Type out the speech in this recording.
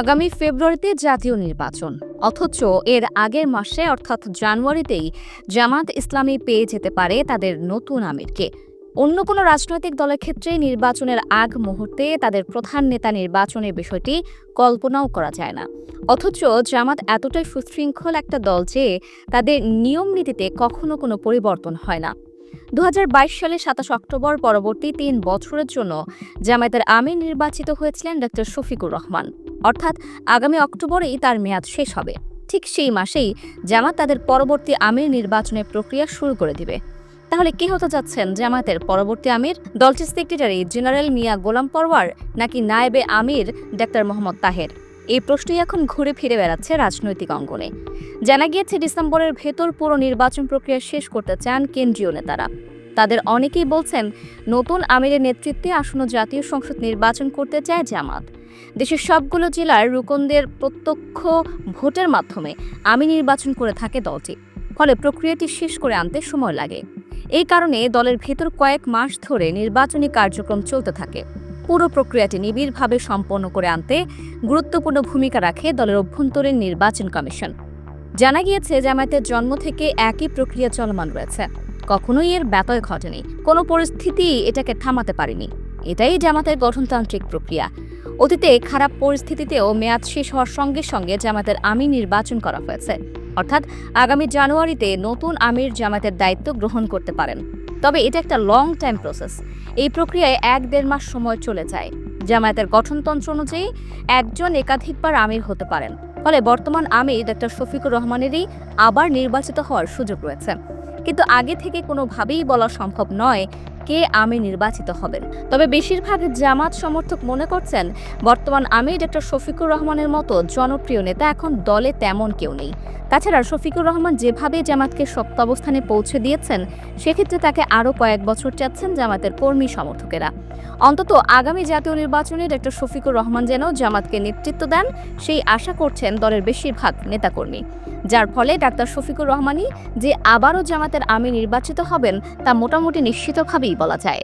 আগামী ফেব্রুয়ারিতে জাতীয় নির্বাচন। অথচ এর আগের মাসে, অর্থাৎ জানুয়ারিতেই, জামাত ইসলামী পেয়ে যেতে পারে তাদের নতুন আমিরকে। অন্য কোনো রাজনৈতিক দলের ক্ষেত্রে নির্বাচনের আগ মুহূর্তে তাদের প্রধান নেতা নির্বাচনের বিষয়টি কল্পনাও করা যায় না। অথচ জামাত এতটাই সুশৃঙ্খল একটা দল যে, তাদের নিয়ম নীতিতে কখনো কোনো পরিবর্তন হয় না। দু হাজার বাইশ সালে সাতাশ অক্টোবর পরবর্তী তিন বছরের জন্য জামায়াতের আমির নির্বাচিত হয়েছিলেন ডক্টর শফিকুর রহমান। অর্থাৎ আগামী অক্টোবরেই তার মেয়াদ শেষ হবে। ঠিক সেই মাসেই জামাত তাদের পরবর্তী আমির নির্বাচনের প্রক্রিয়া শুরু করে দিবে। তাহলে কে হতে যাচ্ছেন জামাতের পরবর্তী আমির? দলটির সেক্রেটারি জেনারেল মিয়া গোলাম পরওয়ার নাকি নায়েবে আমির ডাক্তার মোহাম্মদ তাহের? এই প্রশ্নই এখন ঘুরে ফিরে বেড়াচ্ছে রাজনৈতিক অঙ্গনে। জানা গিয়েছে, ডিসেম্বরের ভেতর পুরো নির্বাচন প্রক্রিয়া শেষ করতে চান কেন্দ্রীয় নেতারা। তাদের অনেকেই বলছেন, নতুন আমিরের নেতৃত্বে আসন্ন জাতীয় সংসদ নির্বাচন করতে চায় জামাত। দেশের সবগুলো জেলার রুকনদের প্রত্যক্ষ ভোটের মাধ্যমে আমি নির্বাচন করে থাকে দলটি, ফলে প্রক্রিয়াটি শেষ করে আনতে সময় লাগে। এই কারণে দলের ভেতর কয়েক মাস ধরে নির্বাচনী কার্যক্রম চলতে থাকে। পুরো প্রক্রিয়াটি নিবিড়ভাবে সম্পন্ন করে আনতে গুরুত্বপূর্ণ ভূমিকা রাখে দলের অভ্যন্তরীণ নির্বাচন কমিশন। জানা গিয়েছে, জামায়াতের জন্ম থেকে একই প্রক্রিয়া চলমান রয়েছে। কখনোই এর ব্যতয় ঘটেনি। কোনো পরিস্থিতি এটাকে থামাতে পারেনি। এটাই জামাতের গঠনতান্ত্রিক প্রক্রিয়া। অতীতে খারাপ পরিস্থিতিতেও মেয়াদ শেষ হওয়ার সঙ্গে সঙ্গে জামাতের আমির নির্বাচন করা হয়েছে। অর্থাৎ আগামী জানুয়ারিতে নতুন আমির জামাতের দায়িত্ব গ্রহণ করতে পারেন। তবে এটা একটা লং টাইম প্রসেস এই প্রক্রিয়ায় এক দেড় মাস সময় চলে যায়। জামায়াতের গঠনতন্ত্র অনুযায়ী একজন একাধিকবার আমির হতে পারেন। ফলে বর্তমান আমির ডক্টর শফিকুর রহমানেরই আবার নির্বাচিত হওয়ার সুযোগ রয়েছে। কিন্তু আগে থেকে কোনোভাবেই বলা সম্ভব নয় কে আমির নির্বাচিত হবেন। তবে বেশিরভাগ জামাত সমর্থক মনে করছেন, বর্তমান আমির ডক্টর শফিকুর রহমানের মতো জনপ্রিয় নেতা এখন দলে তেমন কেউ নেই। তাছাড়া শফিকুর রহমান যেভাবে জামাতকে শক্ত সপ্তাবস্থানে পৌঁছে দিয়েছেন, সেক্ষেত্রে তাকে আরও কয়েক বছর চাচ্ছেন জামাতের কর্মী সমর্থকেরা। অন্তত আগামী জাতীয় নির্বাচনে ডক্টর শফিকুর রহমান যেন জামাতকে নেতৃত্ব দেন, সেই আশা করছেন দলের বেশিরভাগ নেতাকর্মী। যার ফলে ডাক্তার শফিকুর রহমানই যে আবারও জামাতের আমি নির্বাচিত হবেন তা মোটামুটি নিশ্চিতভাবেই বলা যায়।